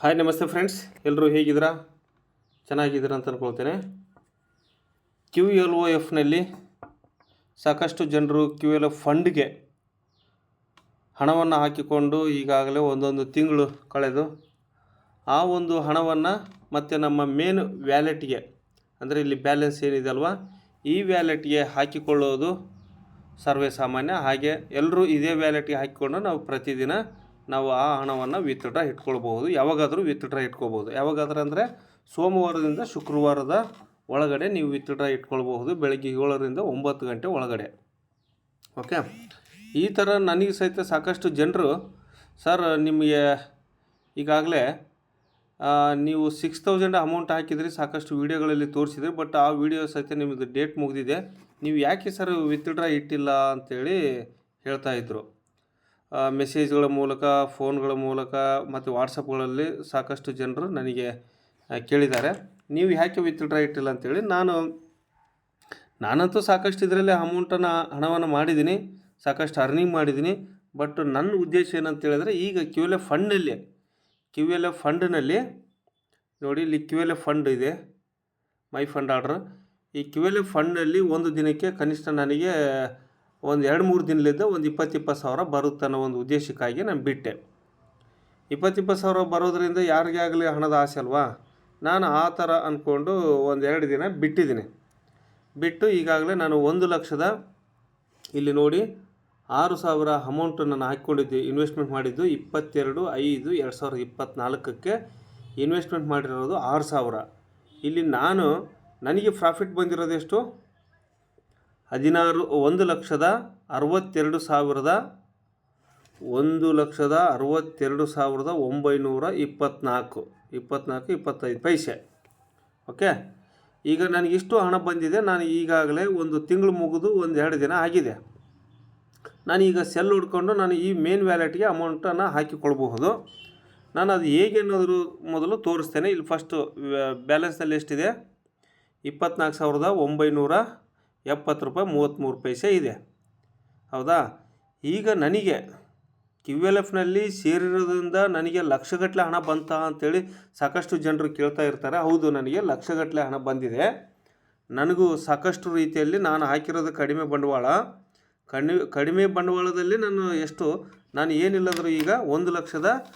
Hi ನಮಸ್ತೆ friends ಎಲ್ಲರೂ ಹೇಗಿದ್ದೀರಾ? ಚೆನ್ನಾಗಿದ್ದೀರಾ ಅಂತ ಅಂದ್ಕೊಳ್ತೇನೆ ಕ್ಯೂ ಎಲ್ ಒ ಎಫ್ನಲ್ಲಿ ಸಾಕಷ್ಟು ಜನರು ಕ್ಯೂ ಎಲ್ ಎಫ್ ಫಂಡ್ಗೆ ಹಣವನ್ನು ಹಾಕಿಕೊಂಡು ಈಗಾಗಲೇ ಒಂದೊಂದು ತಿಂಗಳು ಕಳೆದು ಆ ಒಂದು ಹಣವನ್ನು ಮತ್ತು ನಮ್ಮ ಮೇನ್ ವ್ಯಾಲೆಟ್ಗೆ ಅಂದರೆ ಇಲ್ಲಿ ಬ್ಯಾಲೆನ್ಸ್ ಏನಿದೆ ಅಲ್ವಾ? ಈ ವ್ಯಾಲೆಟ್ಗೆ ಹಾಕಿಕೊಳ್ಳೋದು ಸರ್ವೇ ಸಾಮಾನ್ಯ. ಹಾಗೆ ಎಲ್ಲರೂ ಇದೇ ವ್ಯಾಲೆಟ್ಗೆ ಹಾಕಿಕೊಂಡು ನಾವು ಪ್ರತಿದಿನ ನಾವು ಆ ಹಣವನ್ನು ವಿತ್ಡ್ರಾ ಇಟ್ಕೊಳ್ಬೋದು ಯಾವಾಗಾದರೂ ವಿತ್ಡ್ರಾ ಇಟ್ಕೋಬೋದು ಯಾವಾಗಾದ್ರೂ ಅಂದರೆ ಸೋಮವಾರದಿಂದ ಶುಕ್ರವಾರದ ಒಳಗಡೆ ನೀವು ವಿತ್ಡ್ರಾ ಇಟ್ಕೊಳ್ಬಹುದು. ಬೆಳಗ್ಗೆ ಏಳರಿಂದ ಒಂಬತ್ತು ಗಂಟೆ ಒಳಗಡೆ. ಓಕೆ? ಈ ಥರ ನನಗೆ ಸಹಿತ ಸಾಕಷ್ಟು ಜನರು ಸರ್ ನಿಮಗೆ ಈಗಾಗಲೇ ನೀವು ಸಿಕ್ಸ್ ತೌಸಂಡ್ ಅಮೌಂಟ್ ಹಾಕಿದ್ರಿ ಸಾಕಷ್ಟು ವೀಡಿಯೋಗಳಲ್ಲಿ ತೋರಿಸಿದ್ರಿ ಬಟ್ ಆ ವಿಡಿಯೋ ಸಹಿತ ನಿಮ್ಮದು ಡೇಟ್ ಮುಗಿದಿದೆ. ನೀವು ಯಾಕೆ ಸರ್ ವಿತ್ಡ್ರಾ ಇಟ್ಟಿಲ್ಲ? ಅಂತೇಳಿ ಹೇಳ್ತಾ ಇದ್ರು. ಆ, ಮೆಸೇಜ್ಗಳ ಮೂಲಕ ಫೋನ್ಗಳ ಮೂಲಕ ಮತ್ತು ವಾಟ್ಸಪ್ಗಳಲ್ಲಿ ಸಾಕಷ್ಟು ಜನರು ನನಗೆ ಕೇಳಿದ್ದಾರೆ. ನೀವು ಯಾಕೆ ವಿತ್ಡ್ರಾ ಇಟ್ಟಿಲ್ಲ ಅಂತೇಳಿ ನಾನು, ನಾನಂತೂ ಸಾಕಷ್ಟು ಇದರಲ್ಲಿ ಅಮೌಂಟನ್ನು ಹಣವನ್ನು ಮಾಡಿದ್ದೀನಿ, ಸಾಕಷ್ಟು ಅರ್ನಿಂಗ್ ಮಾಡಿದ್ದೀನಿ. ಬಟ್ ನನ್ನ ಉದ್ದೇಶ ಏನಂತ ಹೇಳಿದ್ರೆ ಈಗ ಕ್ಯೂ ಎಲ್ ಎಫ್ ಫಂಡಲ್ಲಿ ಕ್ಯೂ ಎಲ್ ಎ ಫಂಡ್ನಲ್ಲಿ ನೋಡಿ ಇಲ್ಲಿ ಕ್ಯೂ ಎಲ್ ಎಫ್ ಫಂಡ್ ಇದೆ ಮೈ ಫಂಡ್ ಆರ್ಡ್ರ್ ಈ ಕ್ಯೂ ಎಲ್ ಎಫ್ ಫಂಡ್ನಲ್ಲಿ ಒಂದು ದಿನಕ್ಕೆ ಕನಿಷ್ಠ ನನಗೆ ಒಂದು ಎರಡು ಮೂರು ದಿನಲಿದ್ದ ಒಂದು ಇಪ್ಪತ್ತು ಇಪ್ಪತ್ತು ಸಾವಿರ ಬರುತ್ತೆ ಅನ್ನೋ ಒಂದು ಉದ್ದೇಶಕ್ಕಾಗಿ ನಾನು ಬಿಟ್ಟೆ. ಇಪ್ಪತ್ತಿಪ್ಪತ್ತು ಇಪ್ಪತ್ತು ಸಾವಿರ ಬರೋದರಿಂದ ಯಾರಿಗೆ ಆಗಲಿ ಹಣದ ಆಸೆ ಅಲ್ವಾ? ನಾನು ಆ ಥರ ಅಂದ್ಕೊಂಡು ಒಂದು ಎರಡು ದಿನ ಬಿಟ್ಟಿದ್ದೀನಿ. ಬಿಟ್ಟು ಈಗಾಗಲೇ ನಾನು ಒಂದು ಲಕ್ಷದ ಇಲ್ಲಿ ನೋಡಿ ಆರು ಸಾವಿರ ಅಮೌಂಟು ನಾನು ಹಾಕ್ಕೊಂಡಿದ್ದೆ. ಇನ್ವೆಸ್ಟ್ಮೆಂಟ್ ಮಾಡಿದ್ದು ಇಪ್ಪತ್ತೆರಡು, ಐದು, ಎರಡು ಸಾವಿರದ ಇಪ್ಪತ್ತ್ನಾಲ್ಕಕ್ಕೆ ಇನ್ವೆಸ್ಟ್ಮೆಂಟ್ ಮಾಡಿರೋದು ಆರು ಸಾವಿರ. ಇಲ್ಲಿ ನಾನು ನನಗೆ ಪ್ರಾಫಿಟ್ ಬಂದಿರೋದು ಎಷ್ಟು? ಹದಿನಾರು, ಒಂದು ಲಕ್ಷದ ಅರವತ್ತೆರಡು ಸಾವಿರದ ಒಂದು ಲಕ್ಷದ ಅರವತ್ತೆರಡು ಸಾವಿರದ ಒಂಬೈನೂರ ಇಪ್ಪತ್ತ್ನಾಲ್ಕು ಇಪ್ಪತ್ತ್ನಾಲ್ಕು ಇಪ್ಪತ್ತೈದು ಪೈಸೆ. ಓಕೆ? ಈಗ ನನಗಿಷ್ಟು ಹಣ ಬಂದಿದೆ. ನಾನು ಈಗಾಗಲೇ ಒಂದು ತಿಂಗಳು ಮುಗಿದು ಒಂದು ಎರಡು ದಿನ ಆಗಿದೆ. ನಾನು ಈಗ ಸೆಲ್ ಹುಡ್ಕೊಂಡು ನಾನು ಈ ಮೇನ್ ವ್ಯಾಲೆಟ್ಗೆ ಅಮೌಂಟನ್ನು ಹಾಕಿಕೊಳ್ಬಹುದು. ನಾನು ಅದು ಹೇಗೆ ಅನ್ನೋದ್ರ ಮೊದಲು ತೋರಿಸ್ತೇನೆ. ಇಲ್ಲಿ ಫಸ್ಟು ಬ್ಯಾಲೆನ್ಸಲ್ಲಿ ಎಷ್ಟಿದೆ? ಇಪ್ಪತ್ನಾಲ್ಕು ಸಾವಿರದ ಒಂಬೈನೂರ ಎಪ್ಪತ್ತು ರೂಪಾಯಿ, ಮೂವತ್ತ್ಮೂರು ಪೈಸೆ ಇದೆ. ಹೌದಾ? ಈಗ ನನಗೆ ಕ್ಯೂ ಎಲ್ ಎಫ್ನಲ್ಲಿ ಸೇರಿರೋದ್ರಿಂದ ನನಗೆ ಲಕ್ಷಗಟ್ಟಲೆ ಹಣ ಬಂತಾ ಅಂತೇಳಿ ಸಾಕಷ್ಟು ಜನರು ಕೇಳ್ತಾ ಇರ್ತಾರೆ. ಹೌದು, ನನಗೆ ಲಕ್ಷಗಟ್ಟಲೆ ಹಣ ಬಂದಿದೆ. ನನಗೂ ಸಾಕಷ್ಟು ರೀತಿಯಲ್ಲಿ ನಾನು ಹಾಕಿರೋದು ಕಡಿಮೆ ಬಂಡವಾಳ. ಕಡಿಮೆ ಕಡಿಮೆ ಬಂಡವಾಳದಲ್ಲಿ ನಾನು ಎಷ್ಟು? ನಾನು ಏನಿಲ್ಲದ್ರೂ ಈಗ ಒಂದು ಲಕ್ಷದ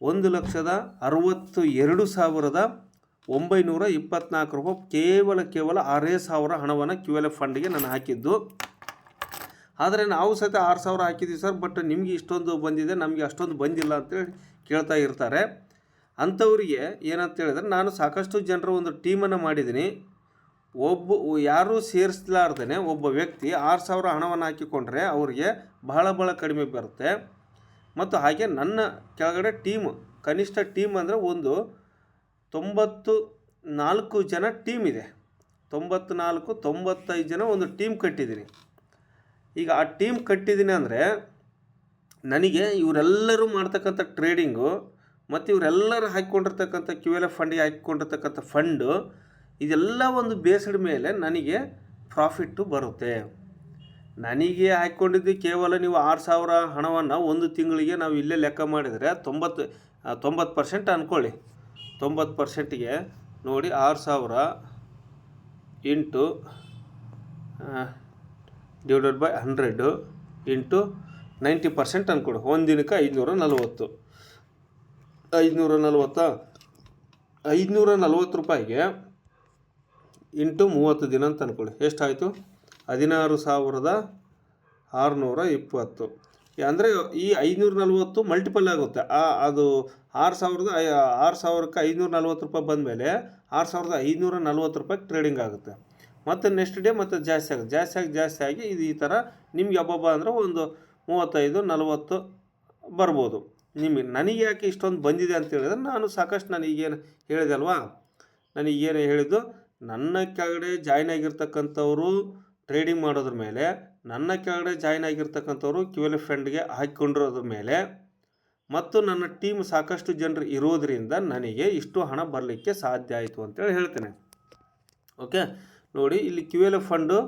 ಒಂದು ಲಕ್ಷದ ಅರುವತ್ತು ಎರಡು ಸಾವಿರದ ಒಂಬೈನೂರ ಇಪ್ಪತ್ನಾಲ್ಕು ರೂಪಾಯಿ ಕೇವಲ ಕೇವಲ ಆರೇ ಸಾವಿರ ಹಣವನ್ನು ಕ್ಯೂ ಎಲ್ ಎಫ್ ಫಂಡ್ಗೆ ನಾನು ಹಾಕಿದ್ದು. ಆದರೆ ನಾವು ಸಹಿತ ಆರು ಸಾವಿರ ಹಾಕಿದ್ದೀವಿ ಸರ್, ಬಟ್ ನಿಮಗೆ ಇಷ್ಟೊಂದು ಬಂದಿದೆ, ನಮಗೆ ಅಷ್ಟೊಂದು ಬಂದಿಲ್ಲ ಅಂತೇಳಿ ಕೇಳ್ತಾ ಇರ್ತಾರೆ. ಅಂಥವರಿಗೆ ಏನಂತ ಹೇಳಿದ್ರೆ ನಾನು ಸಾಕಷ್ಟು ಜನರ ಒಂದು ಟೀಮನ್ನು ಮಾಡಿದ್ದೀನಿ. ಒಬ್ಬ ಯಾರೂ ಸೇರಿಸಲಾರ್ದೇ ಒಬ್ಬ ವ್ಯಕ್ತಿ ಆರು ಸಾವಿರ ಹಣವನ್ನು ಹಾಕಿಕೊಂಡ್ರೆ ಅವರಿಗೆ ಬಹಳ ಬಹಳ ಕಡಿಮೆ ಬರುತ್ತೆ. ಮತ್ತು ಹಾಗೆ ನನ್ನ ಕೆಳಗಡೆ ಟೀಮ್, ಕನಿಷ್ಠ ಟೀಮ್ ಅಂದರೆ ಒಂದು ತೊಂಬತ್ತು ನಾಲ್ಕು ಜನ ಟೀಮ್ ಇದೆ. ತೊಂಬತ್ತು ನಾಲ್ಕು, ತೊಂಬತ್ತೈದು ಜನ ಒಂದು ಟೀಮ್ ಕಟ್ಟಿದ್ದೀನಿ. ಈಗ ಆ ಟೀಮ್ ಕಟ್ಟಿದ್ದೀನಿ ಅಂದರೆ ನನಗೆ ಇವರೆಲ್ಲರೂ ಮಾಡ್ತಕ್ಕಂಥ ಟ್ರೇಡಿಂಗು ಮತ್ತು ಇವರೆಲ್ಲರೂ ಹಾಕ್ಕೊಂಡಿರ್ತಕ್ಕಂಥ ಕ್ಯೂ ಎಲ್ ಎಫ್ ಫಂಡಿಗೆ ಹಾಕ್ಕೊಂಡಿರ್ತಕ್ಕಂಥ ಫಂಡು ಇದೆಲ್ಲ ಒಂದು ಬೇಸ್ಡ್ ಮೇಲೆ ನನಗೆ ಪ್ರಾಫಿಟ್ಟು ಬರುತ್ತೆ. ನನಗೆ ಹಾಕ್ಕೊಂಡಿದ್ದು ಕೇವಲ ನೀವು ಆರು ಸಾವಿರ ಹಣವನ್ನು ಒಂದು ತಿಂಗಳಿಗೆ ನಾವು ಇಲ್ಲೇ ಲೆಕ್ಕ ಮಾಡಿದರೆ ತೊಂಬತ್ತು ತೊಂಬತ್ತು ಪರ್ಸೆಂಟ್ ಅಂದ್ಕೊಳ್ಳಿ ತೊಂಬತ್ತು ಪರ್ಸೆಂಟಿಗೆ ನೋಡಿ ಆರು ಸಾವಿರ into divided by hundred into ninety percent ಅಂದ್ಕೊಡು ಒಂದು ದಿನಕ್ಕೆ ಐದುನೂರ ನಲ್ವತ್ತು ಐದುನೂರ ನಲ್ವತ್ತಾ ಐದುನೂರ ನಲ್ವತ್ತು ರೂಪಾಯಿಗೆ ಇಂಟು ಮೂವತ್ತು ದಿನ ಅಂತ ಅಂದ್ಕೊಳ್ಳಿ ಎಷ್ಟಾಯಿತು? ಹದಿನಾರು ಸಾವಿರದ ಆರುನೂರ ಇಪ್ಪತ್ತು. ಅಂದರೆ ಈ ಐನೂರ ನಲ್ವತ್ತು ಮಲ್ಟಿಪಲ್ ಆಗುತ್ತೆ. ಆ, ಅದು ಆರು ಸಾವಿರದ ಐ, ಆರು ಸಾವಿರಕ್ಕೆ ಐನೂರ ನಲ್ವತ್ತು ರೂಪಾಯಿ ಬಂದಮೇಲೆ ಆರು ಸಾವಿರದ ಐನೂರ ನಲ್ವತ್ತು ರೂಪಾಯಿ ಟ್ರೇಡಿಂಗ್ ಆಗುತ್ತೆ. ಮತ್ತು ನೆಕ್ಸ್ಟ್ ಡೇ ಮತ್ತು ಜಾಸ್ತಿ ಆಗುತ್ತೆ. ಜಾಸ್ತಿ ಆಗಿ ಜಾಸ್ತಿ ಆಗಿ ಇದು ಈ ಥರ ನಿಮ್ಗೆ ಹಬ್ಬಬ್ಬ ಅಂದರೆ ಒಂದು ಮೂವತ್ತೈದು, ನಲವತ್ತು ಬರ್ಬೋದು. ನಿಮಗೆ, ನನಗೆ ಯಾಕೆ ಇಷ್ಟೊಂದು ಬಂದಿದೆ ಅಂತ ಹೇಳಿದ್ರೆ ನಾನು ಸಾಕಷ್ಟು ನನಗೇನು ಹೇಳಿದೆ ಅಲ್ವಾ? ನನಗೇನು ಹೇಳಿದ್ದು, ನನ್ನ ಕೆಳಗಡೆ ಜಾಯ್ನ್ ಆಗಿರ್ತಕ್ಕಂಥವ್ರು ಟ್ರೇಡಿಂಗ್ ಮಾಡೋದ್ರ ಮೇಲೆ, ನನ್ನ ಕೆಳಗಡೆ ಜಾಯ್ನ್ ಆಗಿರ್ತಕ್ಕಂಥವ್ರು ಕ್ಯೂ ಎಲ್ ಎಫ್ ಫಂಡ್ಗೆ ಹಾಕಿಕೊಂಡಿರೋದ್ರ ಮೇಲೆ ಮತ್ತು ನನ್ನ ಟೀಮ್ ಸಾಕಷ್ಟು ಜನರು ಇರೋದರಿಂದ ನನಗೆ ಇಷ್ಟು ಹಣ ಬರಲಿಕ್ಕೆ ಸಾಧ್ಯ ಆಯಿತು ಅಂತೇಳಿ ಹೇಳ್ತೇನೆ. ಓಕೆ? ನೋಡಿ, ಇಲ್ಲಿ ಕ್ಯೂ ಎಲ್ ಎಫ್ ಫಂಡು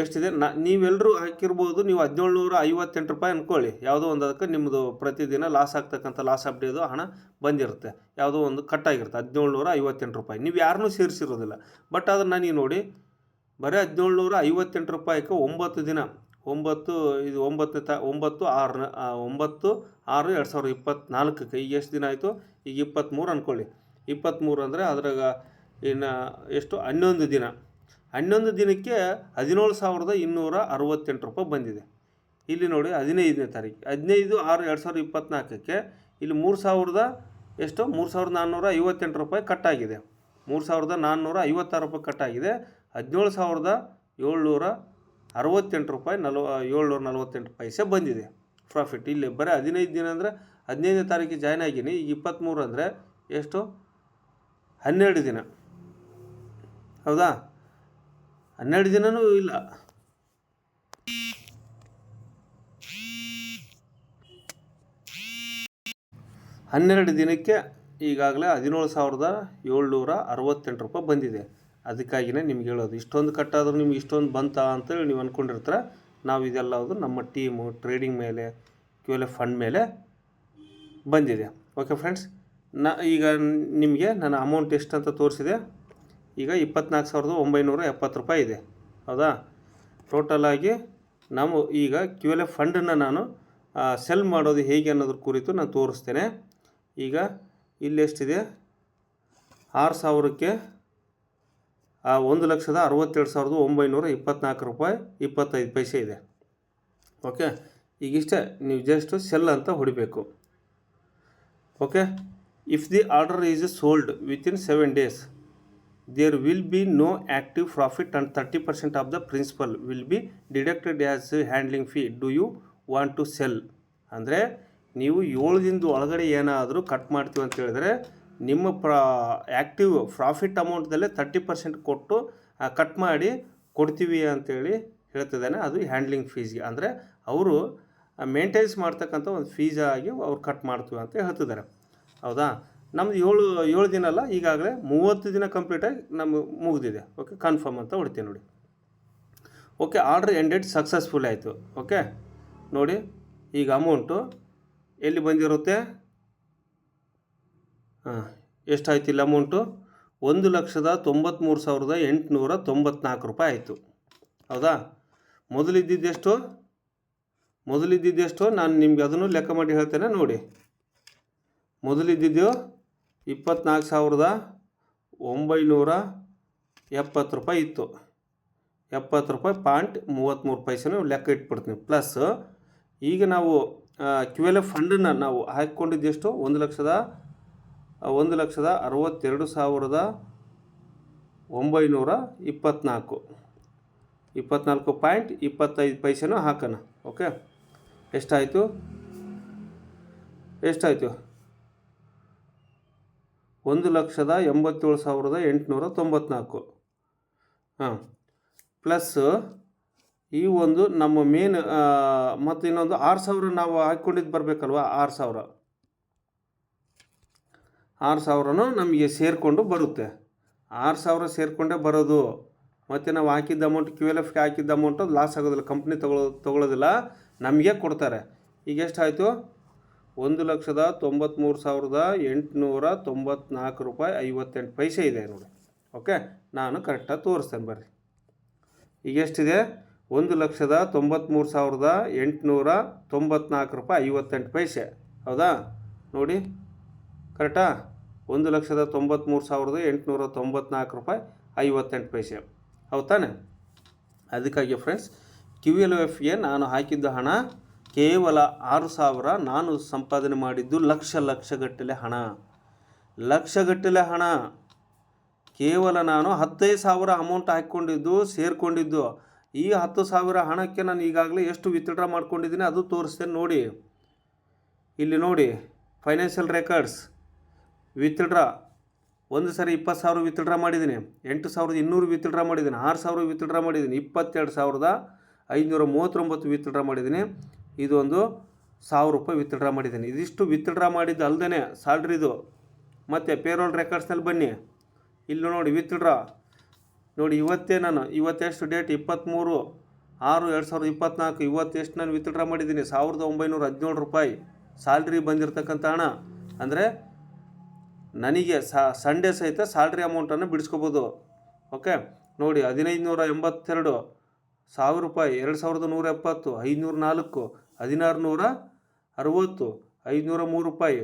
ಎಷ್ಟಿದೆ? ನಾ ನೀವೆಲ್ಲರೂ ಹಾಕಿರ್ಬೋದು, ನೀವು ಹದಿನೇಳು ನೂರ ಐವತ್ತೆಂಟು ರೂಪಾಯಿ ಅಂದ್ಕೊಳ್ಳಿ ಯಾವುದೋ ಒಂದು ಅದಕ್ಕೆ ನಿಮ್ಮದು ಪ್ರತಿದಿನ ಲಾಸ್ ಆಗ್ತಕ್ಕಂಥ ಲಾಸ್ ಅಪ್ಡೇದು ಹಣ ಬಂದಿರುತ್ತೆ. ಯಾವುದೋ ಒಂದು ಕಟ್ಟಾಗಿರುತ್ತೆ ಹದಿನೇಳು ನೂರ ಐವತ್ತೆಂಟು ರೂಪಾಯಿ. ನೀವು ಯಾರನ್ನೂ ಸೇರಿಸಿರೋದಿಲ್ಲ. ಬಟ್ ಅದನ್ನು ನೀವು ನೋಡಿ, ಬರೀ ಹದಿನೇಳು ನೂರ ಐವತ್ತೆಂಟು ರೂಪಾಯಿಗೆ ಒಂಬತ್ತು ದಿನ ಒಂಬತ್ತು ಇದು ಒಂಬತ್ತು ತ ಒಂಬತ್ತು ಆರು ಆ, ಒಂಬತ್ತು ಆರು ಎರಡು ಸಾವಿರದ ಇಪ್ಪತ್ತ್ನಾಲ್ಕಕ್ಕೆ ಈಗ ಎಷ್ಟು ದಿನ ಆಯಿತು? ಈಗ ಇಪ್ಪತ್ತ್ಮೂರು ಅಂದ್ಕೊಳ್ಳಿ ಇಪ್ಪತ್ತ್ಮೂರು ಅಂದರೆ ಅದ್ರಾಗ ಇನ್ನು ಎಷ್ಟು? ಹನ್ನೊಂದು ದಿನ. ಹನ್ನೊಂದು ದಿನಕ್ಕೆ ಹದಿನೇಳು ಸಾವಿರದ ಇನ್ನೂರ ಅರವತ್ತೆಂಟು ರೂಪಾಯಿ ಬಂದಿದೆ. ಇಲ್ಲಿ ನೋಡಿ ಹದಿನೈದನೇ ತಾರೀಕು. ಹದಿನೈದು ಆರು ಎರಡು ಸಾವಿರದ ಇಪ್ಪತ್ತ್ನಾಲ್ಕಕ್ಕೆ ಇಲ್ಲಿ ಮೂರು ಸಾವಿರದ ಎಷ್ಟು? ಮೂರು ಸಾವಿರದ ನಾನ್ನೂರ ಐವತ್ತೆಂಟು ರೂಪಾಯಿ ಕಟ್ಟಾಗಿದೆ ಮೂರು ಸಾವಿರದ ನಾನ್ನೂರ ಐವತ್ತಾರು ರೂಪಾಯಿ ಕಟ್ಟಾಗಿದೆ ಹದಿನೇಳು ಸಾವಿರದ ಏಳ್ನೂರ ಅರವತ್ತೆಂಟು ರೂಪಾಯಿ, ನಲ್ವ, ಏಳ್ನೂರ ನಲ್ವತ್ತೆಂಟು ಪೈಸೆ ಬಂದಿದೆ. ಪ್ರಾಫಿಟ್ ಇಲ್ಲಿ ಬರೀ ಹದಿನೈದು ದಿನ ಅಂದರೆ ಹದಿನೈದನೇ ತಾರೀಕಿಗೆ ಜಾಯ್ನ್ ಆಗೀನಿ, ಈಗ ಇಪ್ಪತ್ತ್ಮೂರು ಅಂದರೆ ಎಷ್ಟು? ಹನ್ನೆರಡು ದಿನ. ಹೌದಾ? ಹನ್ನೆರಡು ದಿನವೂ ಇಲ್ಲ. ಹನ್ನೆರಡು ದಿನಕ್ಕೆ ಈಗಾಗಲೇ ಹದಿನೇಳು ಸಾವಿರದ ಏಳ್ನೂರ ಅರವತ್ತೆಂಟು ರೂಪಾಯಿ ಬಂದಿದೆ. ಅದಕ್ಕಾಗಿಯೇ ನಿಮ್ಗೆ ಹೇಳೋದು, ಇಷ್ಟೊಂದು ಕಟ್ಟಾದರೂ ನಿಮ್ಗೆ ಇಷ್ಟೊಂದು ಬಂತ ಅಂತೇಳಿ ನೀವು ಅಂದ್ಕೊಂಡಿರ್ತೀರ ನಾವು ಇದೆಲ್ಲ ಅದು ನಮ್ಮ ಟೀಮು, ಟ್ರೇಡಿಂಗ್ ಮೇಲೆ, ಕ್ಯೂ ಫಂಡ್ ಮೇಲೆ ಬಂದಿದೆ. ಓಕೆ ಫ್ರೆಂಡ್ಸ್, ನಾ, ಈಗ ನಿಮಗೆ ನನ್ನ ಅಮೌಂಟ್ ಎಷ್ಟು ಅಂತ ತೋರಿಸಿದೆ? ಈಗ ಇಪ್ಪತ್ನಾಲ್ಕು ಸಾವಿರದ ಒಂಬೈನೂರ ಎಪ್ಪತ್ತು ರೂಪಾಯಿ ಇದೆ. ಹೌದಾ? ಟೋಟಲಾಗಿ ನಾವು ಈಗ ಕ್ಯೂ ಎಫ್ ಫಂಡನ್ನು ನಾನು ಸೆಲ್ ಮಾಡೋದು ಹೇಗೆ ಅನ್ನೋದ್ರ ಕುರಿತು ನಾನು ತೋರಿಸ್ತೇನೆ. ಈಗ ಇಲ್ಲಿ ಎಷ್ಟಿದೆ? ಆರು ಸಾವಿರಕ್ಕೆ ಆ, ಒಂದು ಲಕ್ಷದ ಅರವತ್ತೆರಡು ಸಾವಿರದ ಒಂಬೈನೂರ ಇಪ್ಪತ್ನಾಲ್ಕು ರೂಪಾಯಿ ಇಪ್ಪತ್ತೈದು ಪೈಸೆ ಇದೆ. ಓಕೆ? ಈಗಿಷ್ಟೇ ನೀವು ಜಸ್ಟ್ ಸೆಲ್ ಅಂತ ಹೊಡಿಬೇಕು. Okay? If the order is sold within seven days there will be no active profit and thirty percent of the principal will be deducted as handling fee do you want to sell ಅಂದರೆ ನೀವು ಏಳು ದಿನದ ಒಳಗಡೆ ಏನಾದರೂ cut ಮಾಡ್ತೀವಿ ಅಂತ ಹೇಳಿದ್ರೆ ನಿಮ್ಮ ಪ್ರಾ ಆ್ಯಕ್ಟಿವ್ ಪ್ರಾಫಿಟ್ ಅಮೌಂಟ್ದಲ್ಲೇ ತರ್ಟಿ ಪರ್ಸೆಂಟ್ ಕೊಟ್ಟು ಕಟ್ ಮಾಡಿ ಕೊಡ್ತೀವಿ ಅಂತೇಳಿ ಹೇಳ್ತಿದ್ದಾನೆ. ಅದು ಹ್ಯಾಂಡ್ಲಿಂಗ್ ಫೀಸ್ಗೆ ಅಂದರೆ ಅವರು ಮೇಂಟೈನ್ಸ್ ಮಾಡ್ತಕ್ಕಂಥ ಒಂದು ಫೀಸಾಗಿ ಅವ್ರು ಕಟ್ ಮಾಡ್ತೀವಿ ಅಂತ ಹೇಳ್ತಿದ್ದಾರೆ. ಹೌದಾ? ನಮ್ಮದು ಏಳು ಏಳು ದಿನ ಅಲ್ಲ, ಈಗಾಗಲೇ ಮೂವತ್ತು ದಿನ ಕಂಪ್ಲೀಟಾಗಿ ನಮ್ಗೆ ಮುಗಿದಿದೆ. ಓಕೆ ಕನ್ಫರ್ಮ್ ಅಂತ ಹೊಡಿತೀನಿ ನೋಡಿ. ಓಕೆ ಆರ್ಡ್ರ್ ಎಂಡೆಡ್ ಸಕ್ಸಸ್ಫುಲ್ ಆಯಿತು. ಓಕೆ ನೋಡಿ, ಈಗ ಅಮೌಂಟು ಎಲ್ಲಿ ಬಂದಿರುತ್ತೆ? ಹಾಂ ಎಷ್ಟಾಯ್ತು ಇಲ್ಲಿ ಅಮೌಂಟು? ಒಂದು ಲಕ್ಷದ ತೊಂಬತ್ತ್ಮೂರು ಸಾವಿರದ ಎಂಟುನೂರ ತೊಂಬತ್ನಾಲ್ಕು ರೂಪಾಯಿ ಆಯಿತು. ಹೌದಾ? ಮೊದಲಿದ್ದಿದ್ದೆಷ್ಟು ಮೊದಲಿದ್ದಿದ್ದೆಷ್ಟು ನಾನು ನಿಮ್ಗೆ ಅದನ್ನು ಲೆಕ್ಕ ಮಾಡಿ ಹೇಳ್ತೇನೆ, ನೋಡಿ. ಮೊದಲಿದ್ದಿದ್ದು ಇಪ್ಪತ್ನಾಲ್ಕು ಸಾವಿರದ ಒಂಬೈನೂರ ಎಪ್ಪತ್ತು ರೂಪಾಯಿ ಇತ್ತು. ಎಪ್ಪತ್ತು ರೂಪಾಯಿ ಪಾಯಿಂಟ್ ಮೂವತ್ತ್ಮೂರು ಪೈಸೆನೂ ಲೆಕ್ಕ ಇಟ್ಬಿಡ್ತೀನಿ. ಪ್ಲಸ್, ಈಗ ನಾವು ಕ್ಯೂ ಎಲ್ ಎಫ್ ಫಂಡನ್ನು ನಾವು ಹಾಕ್ಕೊಂಡಿದ್ದೆಷ್ಟು ಒಂದು ಲಕ್ಷದ ಒಂದು ಲಕ್ಷದ ಅರವತ್ತೆರಡು ಸಾವಿರದ ಒಂಬೈನೂರ ಇಪ್ಪತ್ತ್ನಾಲ್ಕು ಇಪ್ಪತ್ನಾಲ್ಕು ಪಾಯಿಂಟ್ ಇಪ್ಪತ್ತೈದು ಪೈಸೆನೂ ಹಾಕೋಣ, ಓಕೆ? ಎಷ್ಟಾಯಿತು? ಎಷ್ಟಾಯಿತು? ಒಂದು ಲಕ್ಷದ ಎಂಬತ್ತೇಳು ಸಾವಿರದ ಎಂಟುನೂರ ತೊಂಬತ್ನಾಲ್ಕು. ಹಾಂ. ಪ್ಲಸ್ ಈ ಒಂದು ನಮ್ಮ ಮೇನ್ ಮತ್ತು ಇನ್ನೊಂದು ಆರು ಸಾವಿರ ನಾವು ಹಾಕ್ಕೊಂಡಿದ್ದು ಬರಬೇಕಲ್ವ? ಆರು ಸಾವಿರ. ಆರು ಸಾವಿರನೂ ನಮಗೆ ಸೇರಿಕೊಂಡು ಬರುತ್ತೆ. ಆರು ಸಾವಿರ ಸೇರಿಕೊಂಡೇ ಬರೋದು. ಮತ್ತು ನಾವು ಹಾಕಿದ್ದ ಅಮೌಂಟ್ ಕ್ಯೂ ಎಲ್ ಎಫ್ಗೆ ಹಾಕಿದ್ದ ಅಮೌಂಟು ಲಾಸ್ ಆಗೋದಿಲ್ಲ. ಕಂಪ್ನಿ ತಗೊಳ್ಳೋ ತೊಗೊಳೋದಿಲ್ಲ. ನಮಗೆ ಕೊಡ್ತಾರೆ. ಈಗ ಎಷ್ಟಾಯಿತು? ಒಂದು ಲಕ್ಷದ ತೊಂಬತ್ತ್ಮೂರು ಸಾವಿರದ ಎಂಟುನೂರ ತೊಂಬತ್ನಾಲ್ಕು ರೂಪಾಯಿ ಐವತ್ತೆಂಟು ಪೈಸೆ ಇದೆ ನೋಡಿ. ಓಕೆ ನಾನು ಕರೆಕ್ಟಾಗಿ ತೋರಿಸ್ತೇನೆ ಬರ್ರಿ. ಈಗ ಎಷ್ಟಿದೆ? ಒಂದು ಲಕ್ಷದ ತೊಂಬತ್ತ್ಮೂರು ಸಾವಿರದ ಎಂಟುನೂರ ತೊಂಬತ್ನಾಲ್ಕು ರೂಪಾಯಿ ಐವತ್ತೆಂಟು ಪೈಸೆ. ಹೌದಾ? ನೋಡಿ. ಕರೆಕ್ಟಾ? ಒಂದು ಲಕ್ಷದ ತೊಂಬತ್ತ್ಮೂರು ಸಾವಿರದ ಎಂಟುನೂರ ತೊಂಬತ್ನಾಲ್ಕು ರೂಪಾಯಿ ಐವತ್ತೆಂಟು ಪೈಸೆ. ಹೌದು ತಾನೆ ಅದಕ್ಕಾಗಿ ಫ್ರೆಂಡ್ಸ್ ಕ್ಯೂ ಎಲ್ ಎಫ್ಗೆ ನಾನು ಹಾಕಿದ್ದ ಹಣ ಕೇವಲ ಆರು ಸಾವಿರ ನಾನು ಸಂಪಾದನೆ ಮಾಡಿದ್ದು ಲಕ್ಷ ಲಕ್ಷಗಟ್ಟಲೆ ಹಣ. ಲಕ್ಷಗಟ್ಟಲೆ ಹಣ. ಕೇವಲ ನಾನು ಹತ್ತೈದು ಸಾವಿರ ಅಮೌಂಟ್ ಹಾಕ್ಕೊಂಡಿದ್ದು, ಸೇರಿಕೊಂಡಿದ್ದು. ಈ ಹತ್ತು ಸಾವಿರ ಹಣಕ್ಕೆ ನಾನು ಈಗಾಗಲೇ ಎಷ್ಟು ವಿತ್ಡ್ರಾ ಮಾಡ್ಕೊಂಡಿದ್ದೀನಿ ಅದು ತೋರಿಸ್ತೇನೆ ನೋಡಿ. ಇಲ್ಲಿ ನೋಡಿ ಫೈನಾನ್ಷಿಯಲ್ ರೆಕಾರ್ಡ್ಸ್ ವಿತ್ಡ್ರಾ, ಒಂದು ಸರಿ ಇಪ್ಪತ್ತು ಸಾವಿರ ವಿತ್ಡ್ರಾ ಮಾಡಿದ್ದೀನಿ, ಎಂಟು ಸಾವಿರದ ಇನ್ನೂರು ವಿತ್ಡ್ರಾ ಮಾಡಿದ್ದೀನಿ, ಆರು ಸಾವಿರ ವಿತ್ಡ್ರಾ ಮಾಡಿದ್ದೀನಿ, ಇಪ್ಪತ್ತೆರಡು ಸಾವಿರದ ಐದುನೂರ ಮೂವತ್ತೊಂಬತ್ತು ವಿತ್ಡ್ರಾ ಮಾಡಿದ್ದೀನಿ, ಇದೊಂದು ಸಾವಿರ ರೂಪಾಯಿ ವಿತ್ಡ್ರಾ ಮಾಡಿದ್ದೀನಿ. ಇದಿಷ್ಟು ವಿತ್ಡ್ರಾ ಮಾಡಿದ್ದು ಅಲ್ಲದೇ ಸ್ಯಾಲ್ರಿದು, ಮತ್ತು ಪೇರೋಲ್ ರೆಕಾರ್ಡ್ಸ್ನಲ್ಲಿ ಬನ್ನಿ. ಇಲ್ಲಿ ನೋಡಿ ವಿತ್ಡ್ರಾ, ನೋಡಿ ಇವತ್ತೇ ನಾನು ಇವತ್ತೆಷ್ಟು ಡೇಟ್ ಇಪ್ಪತ್ತ್ಮೂರು, ಆರು, ಎರಡು ಸಾವಿರದ ಇಪ್ಪತ್ತ್ನಾಲ್ಕು, ಇವತ್ತೆಷ್ಟು ನಾನು ವಿತ್ಡ್ರಾ ಮಾಡಿದ್ದೀನಿ? ಸಾವಿರದ ಒಂಬೈನೂರ ಹದಿನೇಳು ರೂಪಾಯಿ ಸ್ಯಾಲ್ರಿ ಬಂದಿರತಕ್ಕಂಥ ಹಣ. ಅಂದರೆ ನನಗೆ ಸಂಡೇ ಸಹಿತ ಸ್ಯಾಲ್ರಿ ಅಮೌಂಟನ್ನು ಬಿಡಿಸ್ಕೋಬೋದು. ಓಕೆ ನೋಡಿ ಹದಿನೈದು ನೂರ ಎಂಬತ್ತೆರಡು, ಸಾವಿರ ರೂಪಾಯಿ, ಎರಡು ಸಾವಿರದ ನೂರ ಎಪ್ಪತ್ತು, ಐದುನೂರ ನಾಲ್ಕು ಹದಿನಾರು ನೂರ ಅರುವತ್ತು, ಐದುನೂರ ಮೂರು ರೂಪಾಯಿ,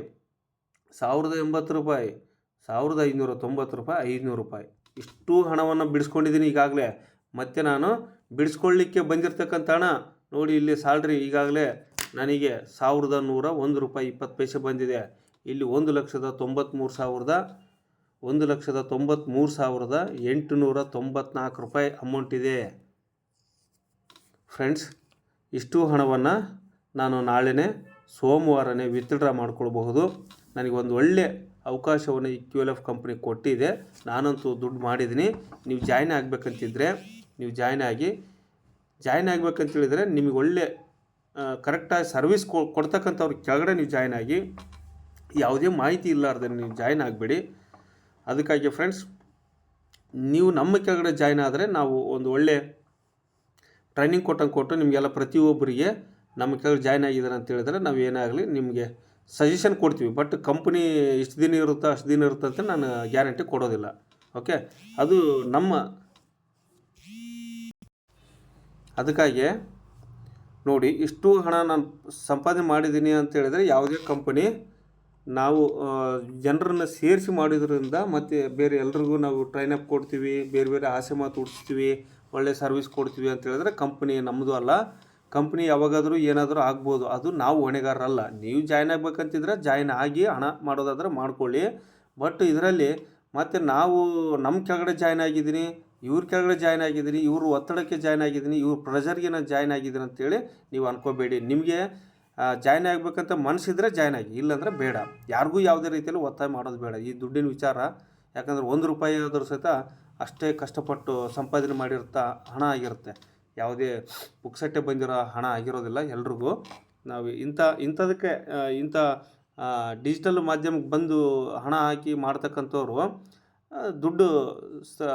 ಸಾವಿರದ ಎಂಬತ್ತು ರೂಪಾಯಿ, ಸಾವಿರದ ಐದುನೂರ ತೊಂಬತ್ತು ರೂಪಾಯಿ, ಐದುನೂರು ರೂಪಾಯಿ. ಇಷ್ಟು ಹಣವನ್ನು ಬಿಡಿಸ್ಕೊಂಡಿದ್ದೀನಿ ಈಗಾಗಲೇ. ಮತ್ತೆ ನಾನು ಬಿಡಿಸ್ಕೊಳ್ಳಿಕ್ಕೆ ಬಂದಿರತಕ್ಕಂಥ ಹಣ. ನೋಡಿ, ಇಲ್ಲಿ ಸ್ಯಾಲ್ರಿ ಈಗಾಗಲೇ ನನಗೆ ಸಾವಿರದ ನೂರ ಒಂದು ರೂಪಾಯಿ ಇಪ್ಪತ್ತು ಪೈಸೆ ಬಂದಿದೆ. ಇಲ್ಲಿ ಒಂದು ಲಕ್ಷದ ತೊಂಬತ್ತ್ಮೂರು ಸಾವಿರದ, ಒಂದು ಲಕ್ಷದ ತೊಂಬತ್ತ್ಮೂರು ಸಾವಿರದ ಎಂಟುನೂರ ತೊಂಬತ್ನಾಲ್ಕು ರೂಪಾಯಿ ಅಮೌಂಟ್ ಇದೆ. ಫ್ರೆಂಡ್ಸ್ ಇಷ್ಟು ಹಣವನ್ನು ನಾನು ನಾಳೆನೇ, ಸೋಮವಾರನೇ ವಿತ್ಡ್ರಾ ಮಾಡ್ಕೊಳ್ಬಹುದು. ನನಗೆ ಒಂದು ಒಳ್ಳೆ ಅವಕಾಶವನ್ನು ಈ ಕ್ಯೂ ಎಲ್ ಎಫ್ ಕಂಪ್ನಿ ಕೊಟ್ಟಿದೆ. ನಾನಂತೂ ದುಡ್ಡು ಮಾಡಿದ್ದೀನಿ. ನೀವು ಜಾಯ್ನ್ ಆಗಬೇಕಂತಿದ್ರೆ, ನೀವು ಜಾಯ್ನ್ ಆಗಿ ಜಾಯ್ನ್ ಆಗಬೇಕಂತೇಳಿದರೆ ನಿಮಗೆ ಒಳ್ಳೆ ಕರೆಕ್ಟಾಗಿ ಸರ್ವಿಸ್ ಕೊಡ್ತಕ್ಕಂಥವ್ರ ಕೆಳಗಡೆ ನೀವು ಜಾಯ್ನ್ ಆಗಿ ಯಾವುದೇ ಮಾಹಿತಿ ಇಲ್ಲಾರ್ದೆ ನೀವು ಜಾಯ್ನ್ ಆಗಬೇಡಿ. ಅದಕ್ಕಾಗಿ ಫ್ರೆಂಡ್ಸ್ ನೀವು ನಮ್ಮ ಕೆಳಗಡೆ ಜಾಯ್ನ್ ಆದರೆ ನಾವು ಒಂದು ಒಳ್ಳೆ ಟ್ರೈನಿಂಗ್ ಕೊಟ್ಟಂಗೆ ಕೊಟ್ಟು ನಿಮಗೆಲ್ಲ ಪ್ರತಿಯೊಬ್ಬರಿಗೆ ನಮ್ಮ ಕೆಳಗೆ ಜಾಯ್ನ್ ಆಗಿದ್ದಾರೆ ಅಂತ ಹೇಳಿದ್ರೆ ನಾವು ಏನಾಗಲಿ ನಿಮಗೆ ಸಜೆಷನ್ ಕೊಡ್ತೀವಿ. ಬಟ್ ಕಂಪ್ನಿ ಇಷ್ಟು ದಿನ ಇರುತ್ತಾ ಅಷ್ಟು ದಿನ ಇರುತ್ತೆ ಅಂತ ನಾನು ಗ್ಯಾರಂಟಿ ಕೊಡೋದಿಲ್ಲ. ಓಕೆ ಅದು ನಮ್ಮ ಅದಕ್ಕಾಗಿ ನೋಡಿ, ಇಷ್ಟು ಹಣ ನಾನು ಸಂಪಾದನೆ ಮಾಡಿದ್ದೀನಿ ಅಂತ ಹೇಳಿದರೆ ಯಾವುದೇ ಕಂಪನಿ ನಾವು ಜನರನ್ನು ಸೇರಿಸಿ ಮಾಡಿದ್ರಿಂದ ಮತ್ತು ಬೇರೆ ಎಲ್ರಿಗೂ ನಾವು ಟ್ರೈನ್ ಅಪ್ ಕೊಡ್ತೀವಿ, ಬೇರೆ ಬೇರೆ ಆಸೆ ಮಾತು ಹುಟ್ಟಿಸ್ತೀವಿ ಒಳ್ಳೆ ಸರ್ವಿಸ್ ಕೊಡ್ತೀವಿ ಅಂತ ಹೇಳಿದ್ರೆ ಕಂಪ್ನಿ ನಮ್ಮದು ಅಲ್ಲ. ಕಂಪ್ನಿ ಯಾವಾಗಾದರೂ ಏನಾದರೂ ಆಗ್ಬೋದು. ಅದು ನಾವು ಹೊಣೆಗಾರರಲ್ಲ. ನೀವು ಜಾಯ್ನ್ ಆಗಬೇಕಂತಿದ್ರೆ ಜಾಯ್ನ್ ಆಗಿ ಹಣ ಮಾಡೋದಾದ್ರೆ ಮಾಡ್ಕೊಳ್ಳಿ. ಬಟ್ ಇದರಲ್ಲಿ ಮತ್ತು ನಾವು ನಮ್ಮ ಕೆಳಗಡೆ ಜಾಯ್ನ್ ಆಗಿದ್ದೀನಿ, ಇವ್ರ ಕೆಳಗಡೆ ಜಾಯ್ನ್ ಆಗಿದ್ದೀನಿ, ಇವರು ಒತ್ತಡಕ್ಕೆ ಜಾಯ್ನ್ ಆಗಿದ್ದೀನಿ, ಇವ್ರ ಪ್ರೆಷರ್ಗೆ ನಾನು ಜಾಯ್ನ್ ಆಗಿದ್ದೀನಿ ಅಂತೇಳಿ ನೀವು ಅನ್ಕೋಬೇಡಿ. ನಿಮಗೆ ಜಾಯ್ನ್ ಆಗಬೇಕಂತ ಮನಸ್ಸಿದ್ರೆ ಜಾಯ್ನ್ ಆಗಿ, ಇಲ್ಲಾಂದರೆ ಬೇಡ. ಯಾರಿಗೂ ಯಾವುದೇ ರೀತಿಯಲ್ಲಿ ಒತ್ತಾಯ ಮಾಡೋದು ಬೇಡ. ಈ ದುಡ್ಡಿನ ವಿಚಾರ, ಯಾಕಂದರೆ ಒಂದು ರೂಪಾಯಿ ಆದರೂ ಸಹಿತ ಅಷ್ಟೇ ಕಷ್ಟಪಟ್ಟು ಸಂಪಾದನೆ ಮಾಡಿರ್ತಾ ಹಣ ಆಗಿರುತ್ತೆ. ಯಾವುದೇ ಪುಕ್ಸಟ್ಟೆ ಬಂದಿರೋ ಹಣ ಆಗಿರೋದಿಲ್ಲ ಎಲ್ರಿಗೂ. ನಾವು ಇಂಥ, ಇಂಥದಕ್ಕೆ ಇಂಥ ಡಿಜಿಟಲ್ ಮಾಧ್ಯಮಕ್ಕೆ ಬಂದು ಹಣ ಹಾಕಿ ಮಾಡ್ತಕ್ಕಂಥವ್ರು ದುಡ್ಡು ಸ,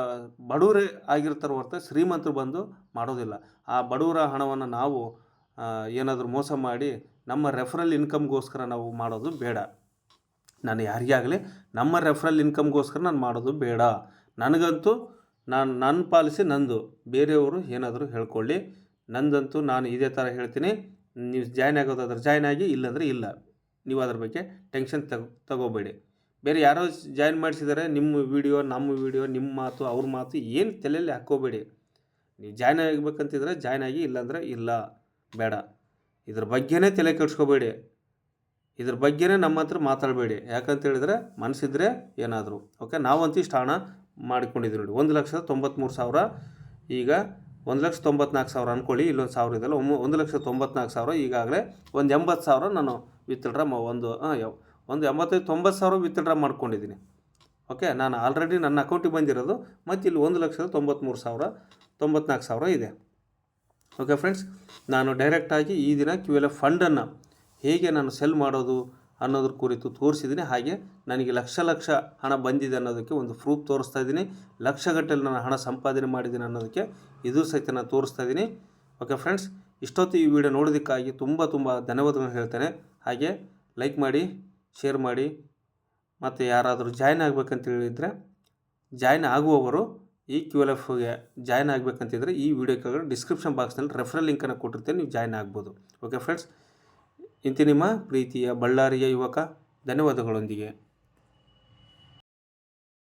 ಬಡವರೇ ಆಗಿರ್ತಾರೆ ಹೊರತು ಶ್ರೀಮಂತರು ಬಂದು ಮಾಡೋದಿಲ್ಲ. ಆ ಬಡವರ ಹಣವನ್ನು ನಾವು ಏನಾದರೂ ಮೋಸ ಮಾಡಿ ನಮ್ಮ ರೆಫರಲ್ ಇನ್ಕಮ್ಗೋಸ್ಕರ ನಾವು ಮಾಡೋದು ಬೇಡ. ನಾನು ಯಾರಿಗೇ ಆಗಲಿ ನಮ್ಮ ರೆಫರಲ್ ಇನ್ಕಮ್ಗೋಸ್ಕರ ನಾನು ಮಾಡೋದು ಬೇಡ. ನನಗಂತೂ ನಾನು ನನ್ನ ಪಾಲಿಸಿ ನಂದು. ಬೇರೆಯವರು ಏನಾದರೂ ಹೇಳ್ಕೊಳ್ಳಿ. ನಂದಂತೂ ನಾನು ಇದೇ ಥರ ಹೇಳ್ತೀನಿ. ನೀವು ಜಾಯ್ನ್ ಆಗೋದಾದ್ರೆ ಜಾಯ್ನ್ ಆಗಿ, ಇಲ್ಲಾಂದರೆ ಇಲ್ಲ. ನೀವು ಅದ್ರ ಬಗ್ಗೆ ಟೆನ್ಷನ್ ತಗೋ, ತಗೋಬೇಡಿ. ಬೇರೆ ಯಾರೋ ಜಾಯ್ನ್ ಮಾಡಿಸಿದ್ದಾರೆ ನಿಮ್ಮ ವಿಡಿಯೋ, ನಮ್ಮ ವಿಡಿಯೋ, ನಿಮ್ಮ ಮಾತು, ಅವ್ರ ಮಾತು ಏನು ತಲೆಯಲ್ಲಿ ಹಾಕ್ಕೋಬೇಡಿ. ನೀವು ಜಾಯ್ನ್ ಆಗಬೇಕಂತಿದ್ರೆ ಜಾಯ್ನ್ ಆಗಿ, ಇಲ್ಲಾಂದರೆ ಇಲ್ಲ. ಬೇಡ. ಇದ್ರ ಬಗ್ಗೆನೇ ತಲೆ ಕೆಡ್ಸ್ಕೋಬೇಡಿ. ಇದ್ರ ಬಗ್ಗೆನೇ ನಮ್ಮ ಹತ್ರ ಮಾತಾಡಬೇಡಿ. ಯಾಕಂತ ಹೇಳಿದ್ರೆ ಮನಸ್ಸಿದ್ರೆ ಏನಾದರೂ. ಓಕೆ ನಾವು ಇಷ್ಟು ಹಣ ಮಾಡಿಕೊಂಡಿದ್ದೀವಿ ನೋಡಿ. ಒಂದು ಲಕ್ಷದ ತೊಂಬತ್ತ್ಮೂರು ಸಾವಿರ. ಈಗ ಒಂದು ಲಕ್ಷ ತೊಂಬತ್ನಾಲ್ಕು ಸಾವಿರ ಅಂದ್ಕೊಳ್ಳಿ ಇಲ್ಲೊಂದು ಸಾವಿರ ಇದೆಲ್ಲ ಒಮ್ಮೆ, ಒಂದು ಲಕ್ಷ ತೊಂಬತ್ನಾಲ್ಕು ಸಾವಿರ. ಈಗಾಗಲೇ ಒಂದು ಎಂಬತ್ತು ಸಾವಿರ ನಾನು ವಿತ್ಡ್ರಾ ಒಂದು ಒಂದು ಎಂಬತ್ತೈದು, ತೊಂಬತ್ತು ಸಾವಿರ ವಿತ್ಡ್ರಾ ಮಾಡ್ಕೊಂಡಿದ್ದೀನಿ. ಓಕೆ ನಾನು ಆಲ್ರೆಡಿ ನನ್ನ ಅಕೌಂಟಿಗೆ ಬಂದಿರೋದು. ಮತ್ತು ಇಲ್ಲಿ ಒಂದು ಲಕ್ಷದ ತೊಂಬತ್ತ್ಮೂರು ಸಾವಿರ, ತೊಂಬತ್ನಾಲ್ಕು ಸಾವಿರ ಇದೆ. ಓಕೆ ಫ್ರೆಂಡ್ಸ್ ನಾನು ಡೈರೆಕ್ಟಾಗಿ ಈ ದಿನ ಕ್ಯೂ ಎಲ್ ಎಫ್ ಫಂಡನ್ನು ಹೇಗೆ ನಾನು ಸೆಲ್ ಮಾಡೋದು ಅನ್ನೋದ್ರ ಕುರಿತು ತೋರಿಸಿದ್ದೀನಿ. ಹಾಗೆ ನನಗೆ ಲಕ್ಷ ಲಕ್ಷ ಹಣ ಬಂದಿದೆ ಅನ್ನೋದಕ್ಕೆ ಒಂದು ಪ್ರೂಫ್ ತೋರಿಸ್ತಾ ಇದ್ದೀನಿ. ಲಕ್ಷಗಟ್ಟಲೆ ನಾನು ಹಣ ಸಂಪಾದನೆ ಮಾಡಿದ್ದೀನಿ ಅನ್ನೋದಕ್ಕೆ ಇದು ಸಹಿತ ನಾನು ತೋರಿಸ್ತಾ ಇದ್ದೀನಿ. ಓಕೆ ಫ್ರೆಂಡ್ಸ್ ಇಷ್ಟೊತ್ತು ಈ ವಿಡಿಯೋ ನೋಡೋದಕ್ಕಾಗಿ ತುಂಬ ತುಂಬ ಧನ್ಯವಾದಗಳನ್ನು ಹೇಳ್ತೇನೆ. ಹಾಗೆ ಲೈಕ್ ಮಾಡಿ ಶೇರ್ ಮಾಡಿ, ಮತ್ತು ಯಾರಾದರೂ ಜಾಯ್ನ್ ಆಗಬೇಕಂತ ಹೇಳಿದರೆ ಜಾಯ್ನ್ ಆಗುವವರು ಈ ಕ್ಯೂ ಎಲ್ ಎಫ್ಗೆ ಜಾಯ್ನ್ ಆಗಬೇಕಂತಿದ್ರೆ ಈ ವಿಡಿಯೋ ಕೆಳಗಡೆ ಡಿಸ್ಕ್ರಿಪ್ಷನ್ ಬಾಕ್ಸ್ನಲ್ಲಿ ರೆಫರಲ್ ಲಿಂಕನ್ನು ಕೊಟ್ಟಿರ್ತೇನೆ, ನೀವು ಜಾಯ್ನ್ ಆಗ್ಬೋದು. ಓಕೆ ಫ್ರೆಂಡ್ಸ್ ಇಂತಿ ನಿಮ್ಮ ಪ್ರೀತಿಯ ಬಳ್ಳಾರಿಯ ಯುವಕ, ಧನ್ಯವಾದಗಳೊಂದಿಗೆ.